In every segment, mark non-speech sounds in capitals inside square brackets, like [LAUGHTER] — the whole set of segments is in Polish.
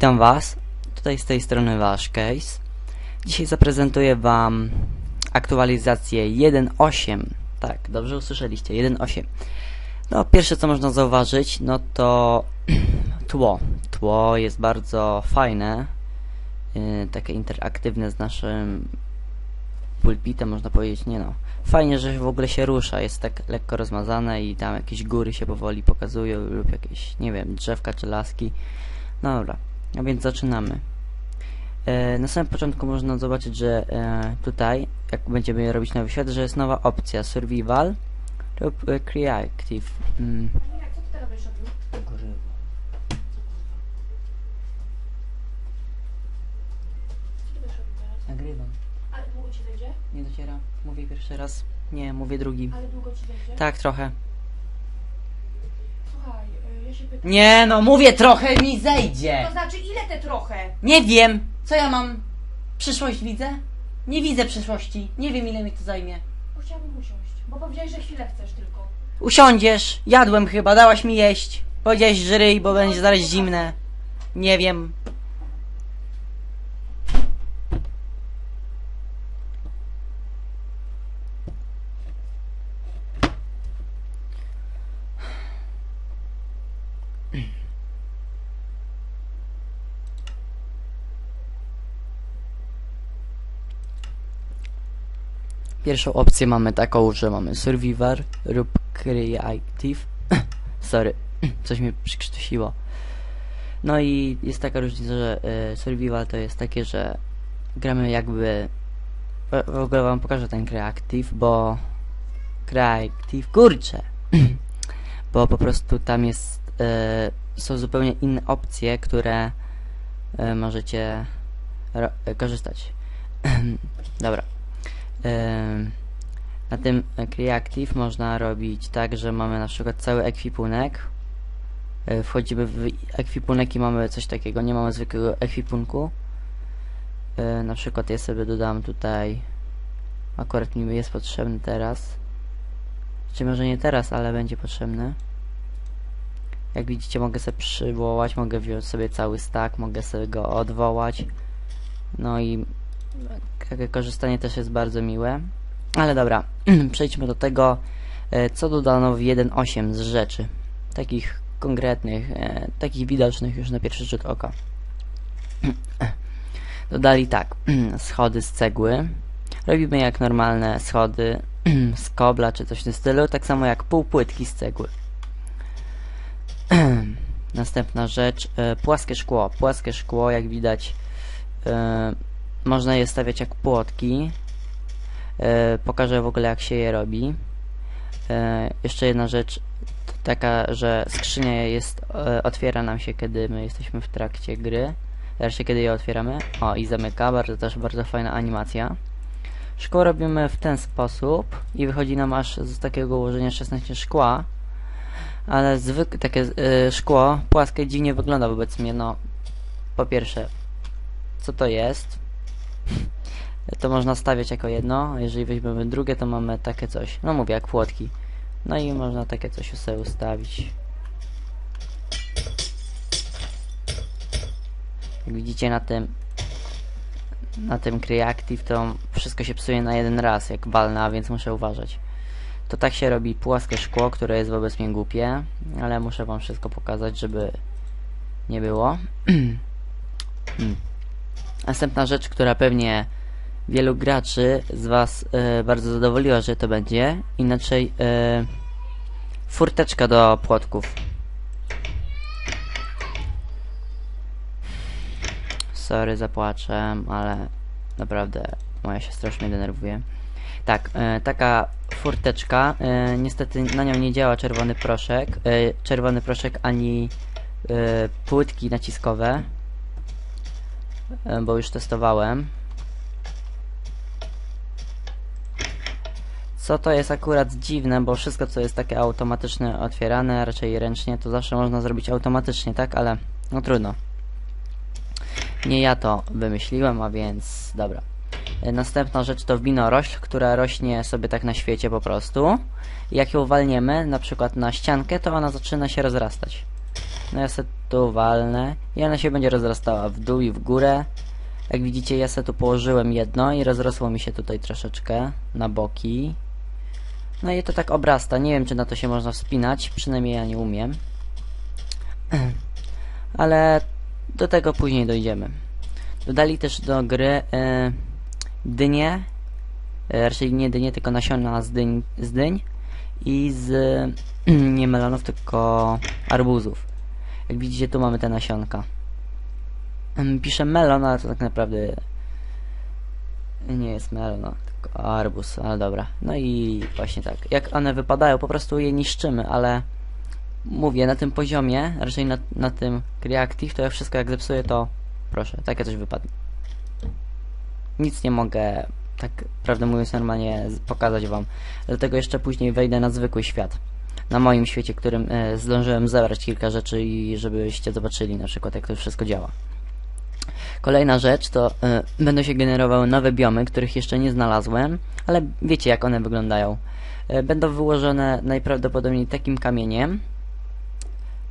Witam Was, tutaj z tej strony Wasz Case. Dzisiaj zaprezentuję Wam aktualizację 1.8. Tak, dobrze usłyszeliście, 1.8. No, pierwsze co można zauważyć, no to [CLEARS THROAT] tło. Tło jest bardzo fajne, yy, takie interaktywne z naszym pulpitem, można powiedzieć, nie no. Fajnie, że w ogóle się rusza, jest tak lekko rozmazane i tam jakieś góry się powoli pokazują lub jakieś, nie wiem, drzewka czy laski. No dobra, a więc zaczynamy. E, na samym początku można zobaczyć, że e, tutaj, jak będziemy robić nowy świat, że jest nowa opcja Survival lub e, Creative. Mm. Nagrywam. Ale długo ci wejdzie? Nie dociera. Mówię pierwszy raz. Nie, mówię drugi. Ale długo ci wejdzie? Tak, trochę. Słuchaj, się. Nie no, mówię trochę mi zejdzie. To znaczy ile te trochę? Nie wiem. Co ja mam? Przyszłość widzę? Nie widzę przyszłości. Nie wiem ile mi to zajmie. Bo chciałabym usiąść. Bo powiedziałeś, że chwilę chcesz tylko. Usiądziesz. Jadłem chyba, dałaś mi jeść. Powiedziałeś żryj, bo będzie zaraz zimne. Nie wiem. Pierwszą opcję mamy taką, że mamy Survivor lub Creative. [COUGHS] Sorry, [COUGHS] coś mnie przykrztusiło. No i jest taka różnica, że y, Survival to jest takie, że gramy jakby... W, w ogóle wam pokażę ten Creative, bo... Creative, kurczę! [COUGHS] bo po prostu tam jest... Y, są zupełnie inne opcje, które y, możecie korzystać. Dobra. Na tym Creative można robić tak, że mamy na przykład cały ekwipunek. E, Wchodzimy w ekwipunek i mamy coś takiego, nie mamy zwykłego ekwipunku. E, Na przykład ja sobie dodam tutaj, akurat mi jest potrzebny teraz. Czy może nie teraz, ale będzie potrzebny. Jak widzicie mogę sobie przywołać, mogę wziąć sobie cały stack, mogę sobie go odwołać. No i korzystanie też jest bardzo miłe. Ale dobra, [CLEARS THROAT] przejdźmy do tego, e, co dodano w 1.8 z rzeczy. Takich konkretnych, e, takich widocznych już na pierwszy rzut oka. [CLEARS THROAT] Dodali tak, [CLEARS THROAT] schody z cegły. Robimy jak normalne schody z kobla czy coś w tym stylu, tak samo jak półpłytki z cegły. Następna rzecz, e, płaskie szkło. Płaskie szkło, jak widać, można je stawiać jak płotki. E, pokażę w ogóle jak się je robi. E, jeszcze jedna rzecz taka, że skrzynia jest, e, otwiera nam się kiedy my jesteśmy w trakcie gry. Wreszcie kiedy je otwieramy. O i zamyka, bardzo też bardzo fajna animacja. Szkło robimy w ten sposób i wychodzi nam aż z takiego ułożenia 16 szkła. Ale zwykłe takie e, szkło płaskie dziwnie wygląda wobec mnie. No, po pierwsze, co to jest? To można stawiać jako jedno, a jeżeli weźmiemy drugie, to mamy takie coś. No mówię, jak płotki. No i można takie coś sobie ustawić. Jak widzicie na tym na tym Creative to wszystko się psuje na jeden raz, jak walna, więc muszę uważać. To tak się robi płaskie szkło, które jest wobec mnie głupie, ale muszę wam wszystko pokazać, żeby nie było. [CLEARS THROAT] Hmm. Następna rzecz, która pewnie wielu graczy z Was e, bardzo zadowoliła, że to będzie, inaczej e, furteczka do płotków. Sorry, zapłaczę, ale naprawdę moja siostra już mnie denerwuje. Tak, e, taka furteczka, niestety na nią nie działa czerwony proszek, czerwony proszek ani e, płytki naciskowe, bo już testowałem. Co to jest akurat dziwne, bo wszystko co jest takie automatyczne, otwierane, raczej ręcznie, to zawsze można zrobić automatycznie, tak? Ale no trudno. Nie ja to wymyśliłem, a więc dobra. E, Następna rzecz to winorośl, która rośnie sobie tak na świecie po prostu. Jak ją walniemy, na przykład na ściankę, to ona zaczyna się rozrastać. No ja sobie tu walnę i ona się będzie rozrastała w dół i w górę. Jak widzicie, ja sobie tu położyłem jedno i rozrosło mi się tutaj troszeczkę na boki. No i to tak obrasta. Nie wiem, czy na to się można wspinać, przynajmniej ja nie umiem. [CLEARS THROAT] Ale do tego później dojdziemy. Dodali też do gry e, dynie, e, raczej nie dynie, tylko nasiona z dyń, z dyń i z [CLEARS THROAT] nie melonów, tylko arbuzów. Jak widzicie, tu mamy te nasionka. Piszę melon, ale to tak naprawdę nie jest melon, tylko arbuz, ale dobra. No i właśnie tak. Jak one wypadają, po prostu je niszczymy, ale mówię, na tym poziomie, raczej na, na tym Creative, to ja wszystko jak zepsuję, to proszę, takie coś wypadnie. Nic nie mogę, tak prawdę mówiąc, normalnie pokazać wam. Dlatego jeszcze później wejdę na zwykły świat. Na moim świecie, którym e, zdążyłem zebrać kilka rzeczy i żebyście zobaczyli na przykład jak to wszystko działa. Kolejna rzecz to e, będą się generowały nowe biomy, których jeszcze nie znalazłem, ale wiecie jak one wyglądają. E, będą wyłożone najprawdopodobniej takim kamieniem,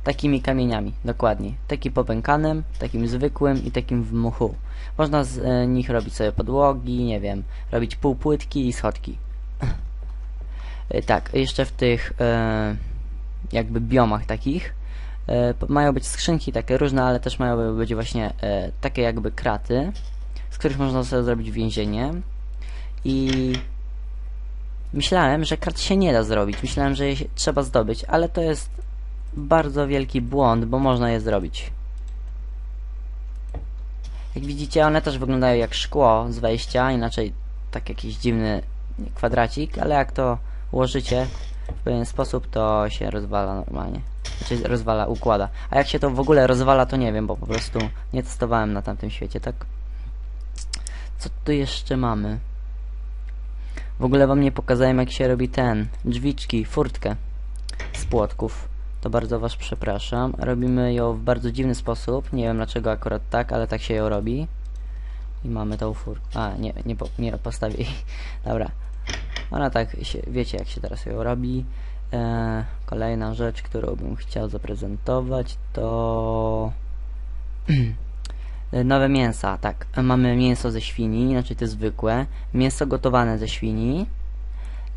takimi kamieniami, dokładnie. Taki popękanym, takim zwykłym i takim w muchu. Można z nich robić sobie podłogi, nie wiem, robić półpłytki i schodki. [LAUGHS] E, tak, jeszcze w tych e, jakby biomach takich e, mają być skrzynki takie różne, ale też mają być właśnie takie jakby kraty, z których można sobie zrobić więzienie. I myślałem, że kart się nie da zrobić. Myślałem, że je trzeba zdobyć, ale to jest bardzo wielki błąd, bo można je zrobić. Jak widzicie, one też wyglądają jak szkło z wejścia, inaczej tak jakiś dziwny kwadracik, ale jak to ułożycie w pewien sposób, to się rozwala normalnie. Znaczy rozwala, układa. A jak się to w ogóle rozwala, to nie wiem, bo po prostu nie testowałem na tamtym świecie, tak? Co tu jeszcze mamy? W ogóle wam nie pokazałem, jak się robi ten, drzwiczki, furtkę z płotków. To bardzo was przepraszam. Robimy ją w bardzo dziwny sposób. Nie wiem dlaczego akurat tak, ale tak się ją robi. I mamy tą furtkę. A, nie, nie, po, nie postawię. [LAUGHS] Dobra. Ona tak, wiecie jak się teraz ją robi. E, kolejna rzecz, którą bym chciał zaprezentować to... [CLEARS THROAT] Nowe mięsa, tak. Mamy mięso ze świni, inaczej to zwykłe. Mięso gotowane ze świni.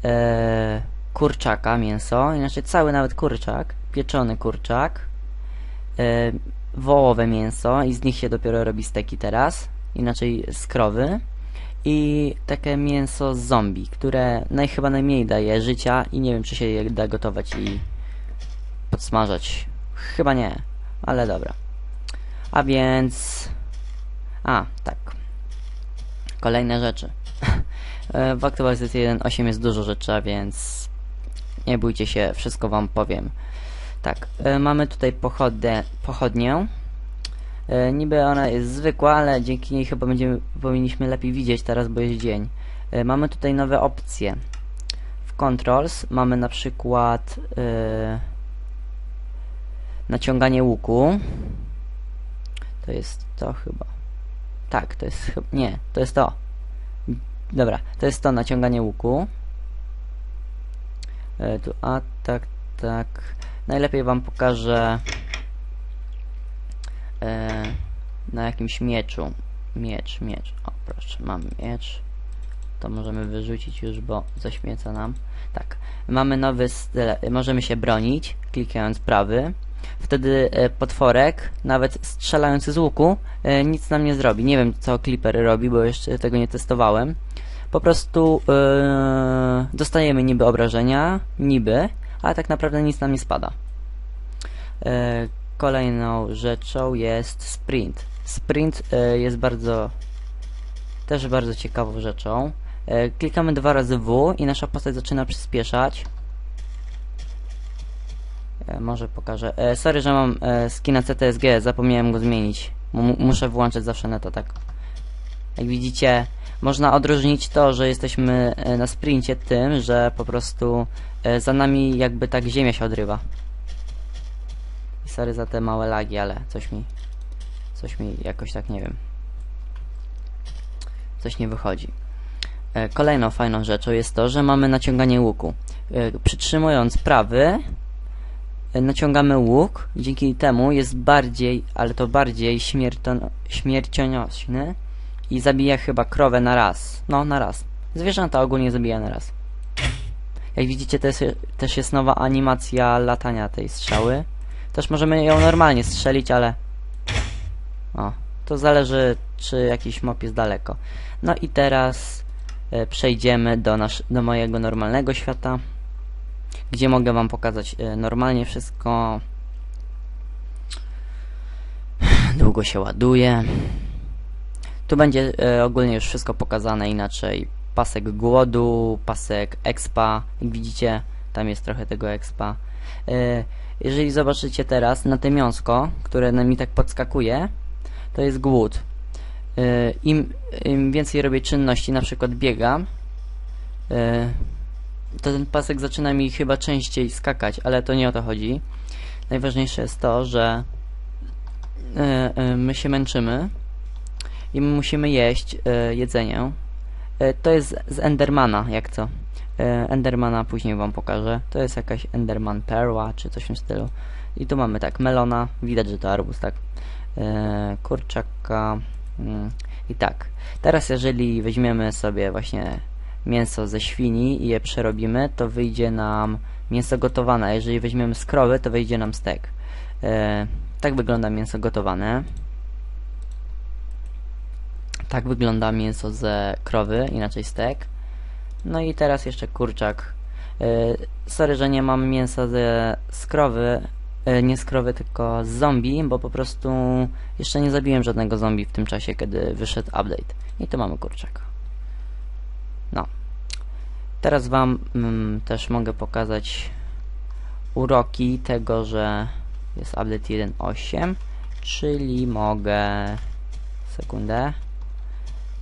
E, kurczaka mięso, inaczej cały nawet kurczak. Pieczony kurczak. E, wołowe mięso i z nich się dopiero robi steki teraz. Inaczej z krowy. I takie mięso z zombie, które naj, chyba najmniej daje życia i nie wiem czy się je da gotować i podsmażać. Chyba nie, ale dobra. A więc... A, tak. Kolejne rzeczy. [LAUGHS] E, w aktualizacji 1.8 jest dużo rzeczy, a więc nie bójcie się, wszystko wam powiem. Tak, e, mamy tutaj pochodę, pochodnię. E, niby ona jest zwykła, ale dzięki niej chyba będziemy, powinniśmy lepiej widzieć teraz, bo jest dzień. E, mamy tutaj nowe opcje. W Controls mamy na przykład e, naciąganie łuku. To jest to chyba. Tak, to jest chyba. Nie, to jest to. Dobra, to jest to naciąganie łuku. E, tu a tak, tak. Najlepiej wam pokażę e, na jakimś mieczu. Miecz, miecz. O, proszę, mam miecz. To możemy wyrzucić już, bo zaśmieca nam. Tak, mamy nowy styl. Możemy się bronić, klikając prawy. Wtedy e, potworek, nawet strzelający z łuku, e, nic nam nie zrobi. Nie wiem, co Clipper robi, bo jeszcze tego nie testowałem. Po prostu e, dostajemy niby obrażenia, niby, ale tak naprawdę nic nam nie spada. E, kolejną rzeczą jest sprint. Sprint e, jest bardzo też bardzo ciekawą rzeczą. E, klikamy dwa razy W i nasza postać zaczyna przyspieszać. E, może pokażę. Sorry, że mam skina CTSG, zapomniałem go zmienić. Muszę włączać zawsze na to tak. Jak widzicie, można odróżnić to, że jesteśmy na sprincie tym, że po prostu za nami jakby tak ziemia się odrywa. Sorry za te małe lagi, ale coś mi coś mi jakoś tak nie wiem. Coś nie wychodzi. E, Kolejną fajną rzeczą jest to, że mamy naciąganie łuku. E, Przytrzymując prawy e, naciągamy łuk. Dzięki temu jest bardziej, ale to bardziej śmiercionośny i zabija chyba krowę na raz. No, na raz. Zwierzęta ogólnie zabija na raz. Jak widzicie, jest, też jest nowa animacja latania tej strzały. Też możemy ją normalnie strzelić, ale... O, to zależy, czy jakiś mop jest daleko. No i teraz e, przejdziemy do, nasz, do mojego normalnego świata, gdzie mogę wam pokazać e, normalnie wszystko. Długo się ładuje. Tu będzie e, ogólnie już wszystko pokazane inaczej. Pasek głodu, pasek expa. Jak widzicie, tam jest trochę tego expa. Jeżeli zobaczycie teraz na te miąsko, które mi tak podskakuje, to jest głód. E, Im, Im więcej robię czynności, na przykład biegam, e, to ten pasek zaczyna mi chyba częściej skakać, ale to nie o to chodzi. Najważniejsze jest to, że e, my się męczymy i my musimy jeść jedzenie. To jest z Endermana, jak co. E, Endermana później wam pokażę. To jest jakaś Enderman perła, czy coś w tym stylu. I tu mamy tak, melona, widać, że to arbuz, tak. E, kurczaka. Mm. I tak, teraz jeżeli weźmiemy sobie właśnie mięso ze świni i je przerobimy, to wyjdzie nam mięso gotowane. Jeżeli weźmiemy z krowy, to wyjdzie nam stek. E, tak wygląda mięso gotowane. Tak wygląda mięso ze krowy, inaczej stek. No i teraz jeszcze kurczak. E, sorry, że nie mam mięsa ze z krowy, e, nie z krowy, tylko z zombie, bo po prostu jeszcze nie zabiłem żadnego zombie w tym czasie, kiedy wyszedł update. I tu mamy kurczaka. No. Teraz wam mm, też mogę pokazać uroki tego, że jest update 1.8, czyli mogę... Sekundę.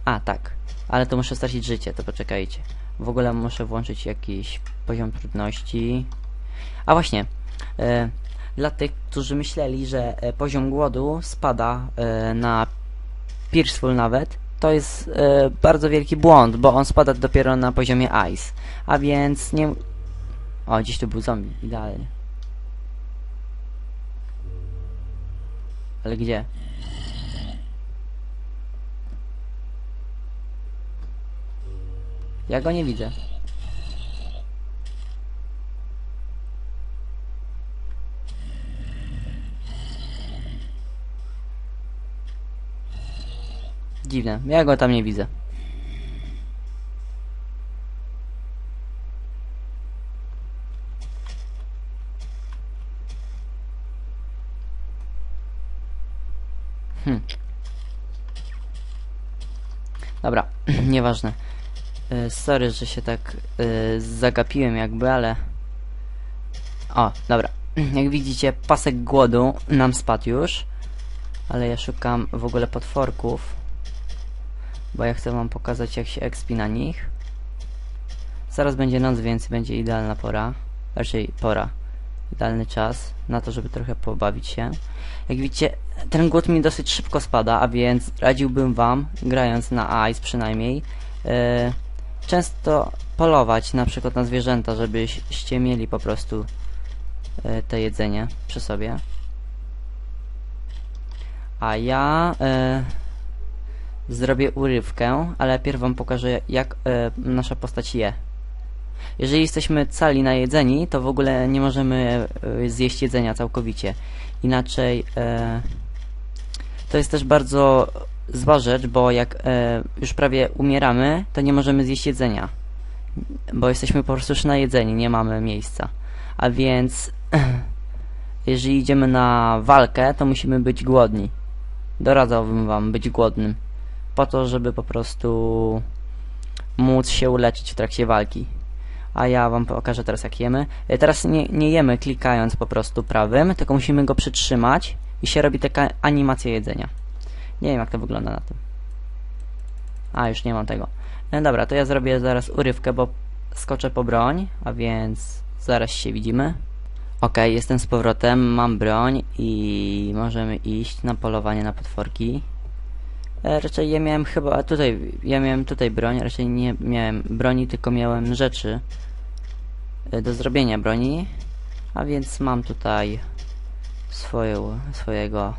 A, tak. Ale to muszę stracić życie, to poczekajcie. W ogóle muszę włączyć jakiś poziom trudności. A właśnie, e, dla tych, którzy myśleli, że e, poziom głodu spada e, na Peaceful nawet, to jest e, bardzo wielki błąd, bo on spada dopiero na poziomie Ice. A więc nie... O, gdzieś tu był zombie, idealnie. Ale gdzie? Ja go nie widzę. Dziwne, ja go tam nie widzę. Hm. Dobra, [CLEARS THROAT] nieważne. Y, sorry, że się tak y, zagapiłem jakby, ale... O, dobra. [CLEARS THROAT] Jak widzicie, pasek głodu nam spadł już. Ale ja szukam w ogóle potworków. Bo ja chcę wam pokazać jak się expi na nich. Zaraz będzie noc, więc będzie idealna pora. Raczej pora. Idealny czas na to, żeby trochę pobawić się. Jak widzicie, ten głód mi dosyć szybko spada, a więc radziłbym wam, grając na ice przynajmniej, yy, często polować na przykład na zwierzęta, żebyście mieli po prostu e, te jedzenie przy sobie. A ja e, zrobię urywkę, ale najpierw wam pokażę jak e, nasza postać je. Jeżeli jesteśmy cali na jedzeni, to w ogóle nie możemy zjeść jedzenia całkowicie. Inaczej to jest też bardzo zła rzecz, bo jak e, już prawie umieramy, to nie możemy zjeść jedzenia. Bo jesteśmy po prostu już na jedzeniu, nie mamy miejsca. A więc [CLEARS THROAT] jeżeli idziemy na walkę, to musimy być głodni. Doradzałbym wam być głodnym. Po to, żeby po prostu móc się uleczyć w trakcie walki. A ja wam pokażę teraz jak jemy. E, Teraz nie, nie jemy klikając po prostu prawym, tylko musimy go przytrzymać i się robi taka animacja jedzenia. Nie wiem jak to wygląda na tym. A, już nie mam tego. No dobra, to ja zrobię zaraz urywkę, bo skoczę po broń, a więc zaraz się widzimy. Ok, jestem z powrotem, mam broń i możemy iść na polowanie na potworki. E, raczej ja miałem chyba tutaj, ja miałem tutaj broń, raczej nie miałem broni, tylko miałem rzeczy e, do zrobienia broni. A więc mam tutaj swoją, swojego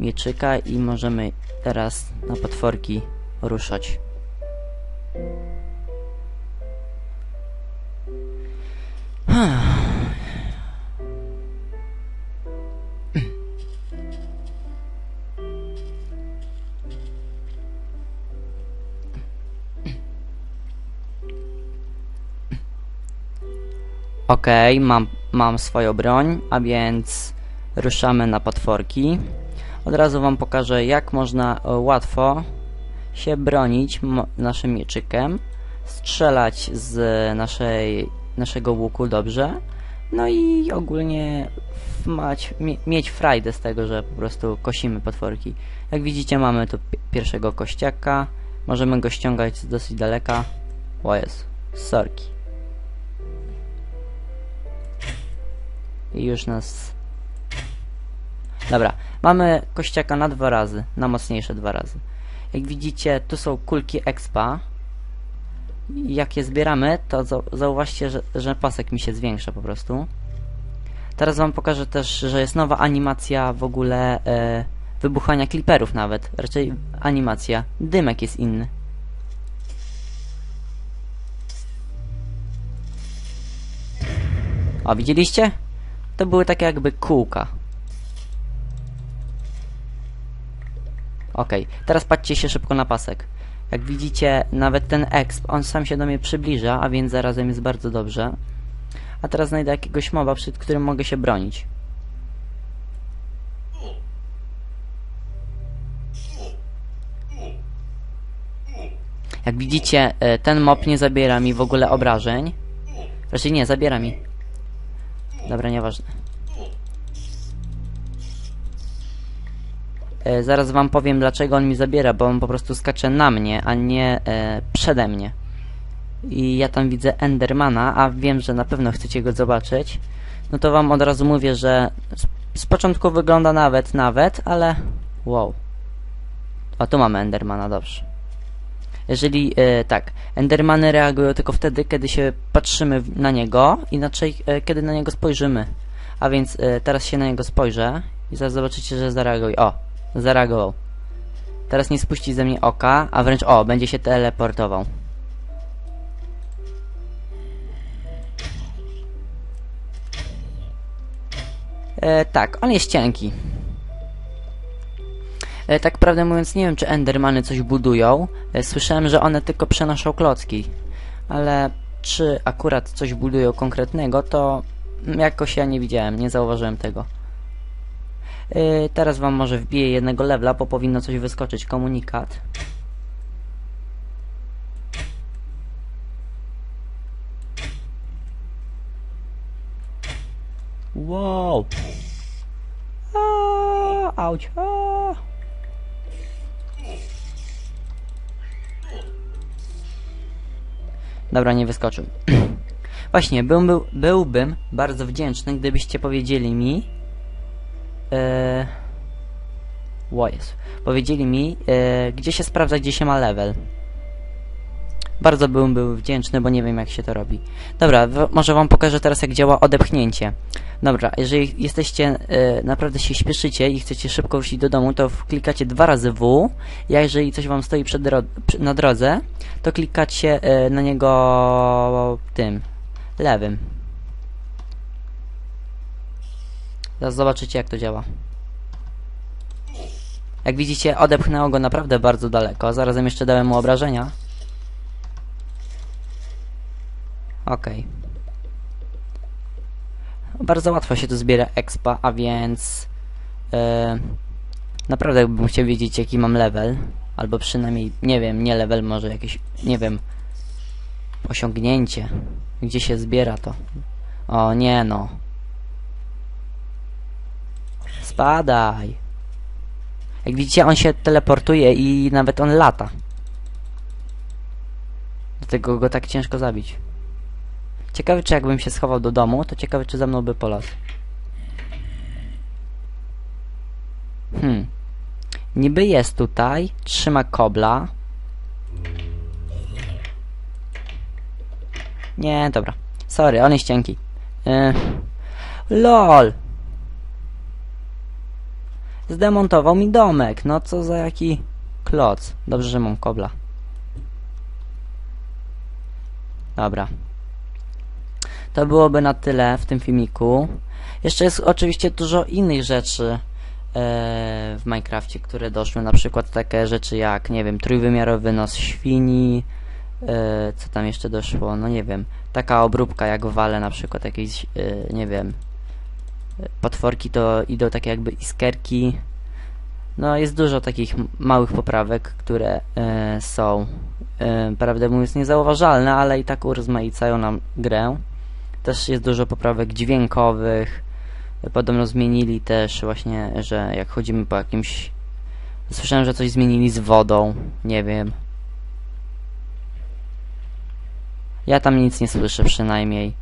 mieczyka i możemy teraz na potworki ruszać. [SIGHS] Okej, mam, mam swoją broń, a więc ruszamy na potworki. Od razu wam pokażę, jak można e, łatwo się bronić naszym mieczykiem, strzelać z naszej, naszego łuku dobrze, no i ogólnie mać, mie- mieć frajdę z tego, że po prostu kosimy potworki. Jak widzicie mamy tu pi- pierwszego kościaka, możemy go ściągać z dosyć daleka. O jest, sorki. I już nas... Dobra, mamy kościaka na dwa razy, na mocniejsze dwa razy. Jak widzicie, tu są kulki expa. Jak je zbieramy, to zau zauważcie, że, że pasek mi się zwiększa po prostu. Teraz wam pokażę też, że jest nowa animacja w ogóle e, wybuchania kliperów nawet. Raczej animacja. Dymek jest inny. O, widzieliście? To były takie jakby kółka. Okej, teraz patrzcie się szybko na pasek. Jak widzicie, nawet ten exp, on sam się do mnie przybliża, a więc zarazem jest bardzo dobrze. A teraz znajdę jakiegoś moba, przed którym mogę się bronić. Jak widzicie, e, ten mob nie zabiera mi w ogóle obrażeń. Raczej nie, zabiera mi. Dobra, nieważne. Zaraz wam powiem dlaczego on mi zabiera, bo on po prostu skacze na mnie, a nie e, przede mnie. I ja tam widzę Endermana, a wiem, że na pewno chcecie go zobaczyć. No to wam od razu mówię, że z, początku wygląda nawet, nawet, ale wow. O, tu mamy Endermana, dobrze. Jeżeli, e, tak, Endermany reagują tylko wtedy, kiedy się patrzymy na niego, inaczej e, kiedy na niego spojrzymy. A więc e, teraz się na niego spojrzę i zaraz zobaczycie, że zareaguje. O, zareagował. Teraz nie spuści ze mnie oka, a wręcz o, będzie się teleportował. E, tak, on jest cienki. E, tak prawdę mówiąc, nie wiem, czy Endermany coś budują. E, słyszałem, że one tylko przenoszą klocki. Ale czy akurat coś budują konkretnego, to jakoś ja nie widziałem, nie zauważyłem tego. E, teraz wam może wbiję jednego levela, bo powinno coś wyskoczyć. Komunikat. Wow! Aaaa, auć! Dobra, nie wyskoczył. [CLEARS THROAT] Właśnie, był, był, byłbym bardzo wdzięczny, gdybyście powiedzieli mi... E, o. Powiedzieli mi, e, gdzie się sprawdza, gdzie się ma level. Bardzo bym był wdzięczny, bo nie wiem jak się to robi. Dobra, może wam pokażę teraz jak działa odepchnięcie. Dobra, jeżeli jesteście, e, naprawdę się śpieszycie i chcecie szybko wrócić do domu, to klikacie dwa razy W. Ja jeżeli coś wam stoi przed dro na drodze, to klikacie e, na niego tym, lewym. Zaraz zobaczycie jak to działa. Jak widzicie, odepchnęło go naprawdę bardzo daleko. Zarazem jeszcze dałem mu obrażenia. Okej. Bardzo łatwo się tu zbiera expa, a więc... E, naprawdę bym chciał wiedzieć jaki mam level. Albo przynajmniej, nie wiem, nie level, może jakieś, nie wiem, osiągnięcie. Gdzie się zbiera to? O, nie no. Spadaj. Jak widzicie, on się teleportuje i nawet on lata. Dlatego go tak ciężko zabić. Ciekawy, czy jakbym się schował do domu, to ciekawy, czy za mną by polasł. Hmm. Niby jest tutaj, trzyma kobla. Nie, dobra. Sorry, on jest cienki. E, LOL! Zdemontował mi domek. No co za jaki kloc. Dobrze, że mam kobla. Dobra. To byłoby na tyle w tym filmiku. Jeszcze jest oczywiście dużo innych rzeczy e, w Minecrafcie, które doszły. Na przykład takie rzeczy jak, nie wiem, trójwymiarowy nos świni. E, co tam jeszcze doszło? No nie wiem. Taka obróbka jak Wale na przykład jakieś, e, nie wiem. Potworki to idą takie jakby iskerki. No jest dużo takich małych poprawek, które e, są e, prawdę mówiąc niezauważalne, ale i tak urozmaicają nam grę. Też jest dużo poprawek dźwiękowych. Podobno zmienili też właśnie, że jak chodzimy po jakimś... Słyszałem, że coś zmienili z wodą. Nie wiem. Ja tam nic nie słyszę przynajmniej.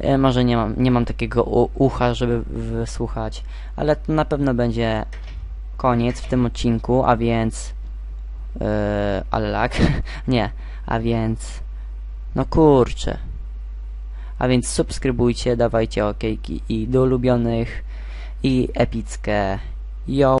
E, może nie mam, nie mam takiego ucha, żeby wysłuchać, ale to na pewno będzie koniec w tym odcinku, a więc... Yy, ale lag? [LAUGHS] nie, a więc... No kurczę. A więc subskrybujcie, dawajcie okejki i do ulubionych i epickie. Yo!